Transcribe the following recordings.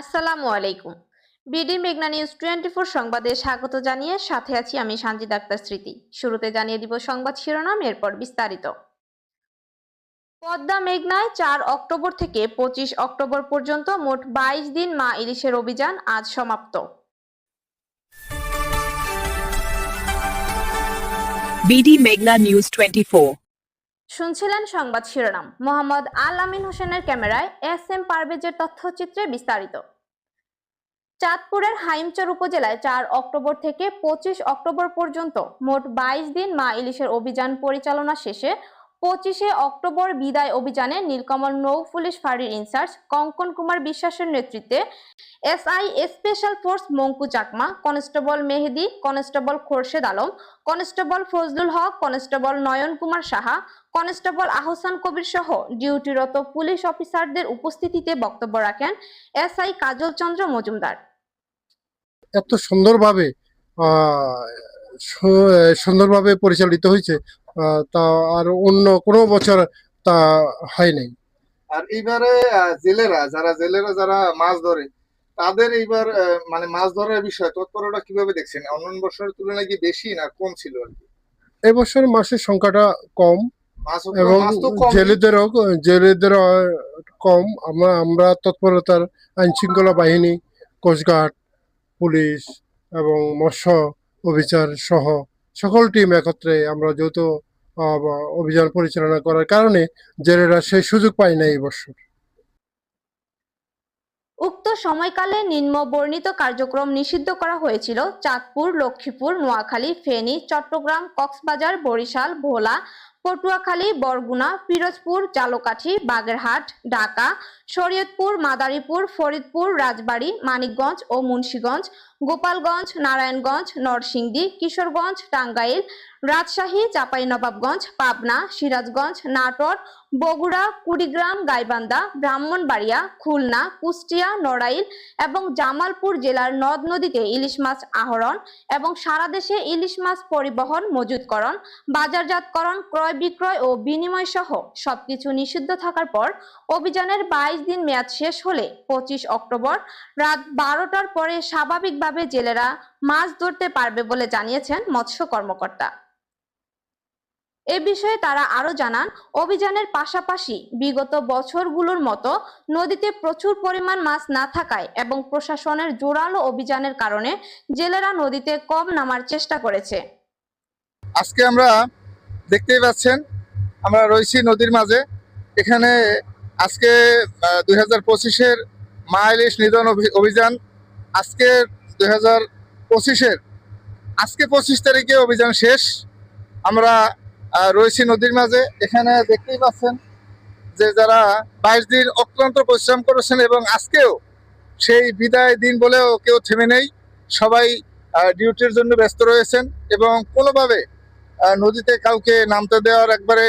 আসসালামু আলাইকুম। বিডি মেঘনা নিউজ টোয়েন্টি ফোর সংবাদে স্বাগত জানিয়ে সাথে আছি আমি সানজিদ আক্তার স্মৃতি। শুরুতে জানিয়ে দিব সংবাদ শিরোনাম, এরপর বিস্তারিত। পদ্মা মেঘনায় চার অক্টোবর থেকে পঁচিশ অক্টোবর পর্যন্ত মোট বাইশ দিন মা ইলিশের অভিযান আজ সমাপ্ত। BD Meghna News 24. শুনছিলেন সংবাদ শিরোনাম। মোহাম্মদ আল আমিন হোসেনের ক্যামেরায় এস এম পারভেজের তথ্যচিত্রে বিস্তারিত। চাঁদপুরের হাইমচর উপজেলায় চার অক্টোবর থেকে পঁচিশ অক্টোবর পর্যন্ত মোট বাইশ দিন মা ইলিশের অভিযান পরিচালনা শেষে পঁচিশে অক্টোবর বিদায় অভিযানে নীলকমল নৌ পুলিশ ফাঁড়ির ইনচার্জ কঙ্কন কুমার বিশ্বাসের নেতৃত্বে SI special force Monku Chakma, constable Mehedi, constable Khorshed Alam, constable Fazlul Haque, constable Nayan Kumar Saha constable Ahsan Kabir সহ ডিউটিরত পুলিশ অফিসারদের উপস্থিতিতে বক্তব্য রাখেন এসআই কাজল চন্দ্র মজুমদার। এত সুন্দরভাবে সুন্দরভাবে পরিচালিত হয়েছে আহ, তা আর অন্য কোনো বছর তা হয় নাই। আর এইবারে জেলেরা যারা জেলেরা যারা মাছ ধরে তাদের এইবার আহ, মানে মাছ ধরার বিষয় তৎপরতা কীভাবে দেখছেন? অন্যান্য বছরের তুলনায় কি বেশি না কম ছিল আর কি? এবছর মাসের সংখ্যাটা কম। এবং জেলেদেরও জেলেদেরও কম। আমরা আমরা তৎপরতার আইন শৃঙ্খলা বাহিনী কোস্টগার্ড পুলিশ এবং মৎস্য অভিযান সহ সকল টিম একত্রে আমরা যৌথ অভিযান পরিচালনা করার কারণে জেলেরা সেই সুযোগ পায় না এই বছর। উক্ত সময়কালে নিম্ন বর্ণিত কার্যক্রম নিষিদ্ধ করা হয়েছিল। চাঁদপুর লক্ষ্মীপুর নোয়াখালী ফেনী চট্টগ্রাম কক্সবাজার বরিশাল ভোলা পটুয়াখালী, বরগুনা, পিরোজপুর চালকাঠি বাগেরহাট, ঢাকা, শরীয়তপুর, মাদারীপুর, ফরিদপুর, রাজবাড়ী, মানিকগঞ্জ ও মুন্সীগঞ্জ, গোপালগঞ্জ, নারায়ণগঞ্জ, নরসিংদী, কিশোরগঞ্জ, টাঙ্গাইল রাজশাহী, চাঁপাইনবাবগঞ্জ, পাবনা, সিরাজগঞ্জ, নাটোর, বগুড়া, কুড়িগ্রাম, গাইবান্ধা, ব্রাহ্মণবাড়িয়া, খুলনা, কুষ্টিয়া, নড়াইল এবং জামালপুর জেলার নদ নদীতে ইলিশ মাছ আহরণ এবং সারা দেশে ইলিশ মাছ পরিবহন মজুতকরণ, বাজারজাতকরণ, ক্রয় বিক্রয় ও বিনিময় সহ সবকিছু নিষিদ্ধ থাকার পর অভিযানের বাইশ দিন মেয়াদ শেষ হলে পঁচিশ অক্টোবর রাত বারোটার পরে স্বাভাবিকভাবে জেলেরা মাছ ধরতে পারবে বলে জানিয়েছেন মৎস্য কর্মকর্তা। এ বিষয়ে তারা আরও জানান, অভিযানের পাশাপাশি বিগত বছরগুলোর মতো নদীতে প্রচুর পরিমাণ মাছ না থাকায় এবং প্রশাসনের জোরালো অভিযানের কারণে জেলেরা নদীতে কম নামার চেষ্টা করেছে। আজকে আমরা দেখতেই পাচ্ছেন, আমরা রয়েছি নদীর মাঝে। এখানে আজকে দুই হাজার পঁচিশের মা নিধন অভি- অভিযান। আজকে দুই হাজার পঁচিশের, আজকে পঁচিশ তারিখে অভিযান শেষ। আমরা রয়েছি নদীর মাঝে। এখানে দেখতেই পাচ্ছেন যে যারা বাইশ দিন অক্লান্ত পরিশ্রম করেছেন এবং আজকেও সেই বিদায় দিন বলেও কেউ থেমে নেই। সবাই ডিউটির জন্য ব্যস্ত রয়েছেন এবং কোনোভাবে নদীতে কাউকে নামতে দেওয়ার একবারে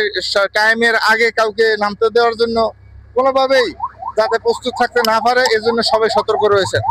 টাইমের আগে কাউকে নামতে দেওয়ার জন্য কোনোভাবেই যাতে প্রস্তুত থাকতে না পারে, এজন্য সবাই সতর্ক রয়েছেন।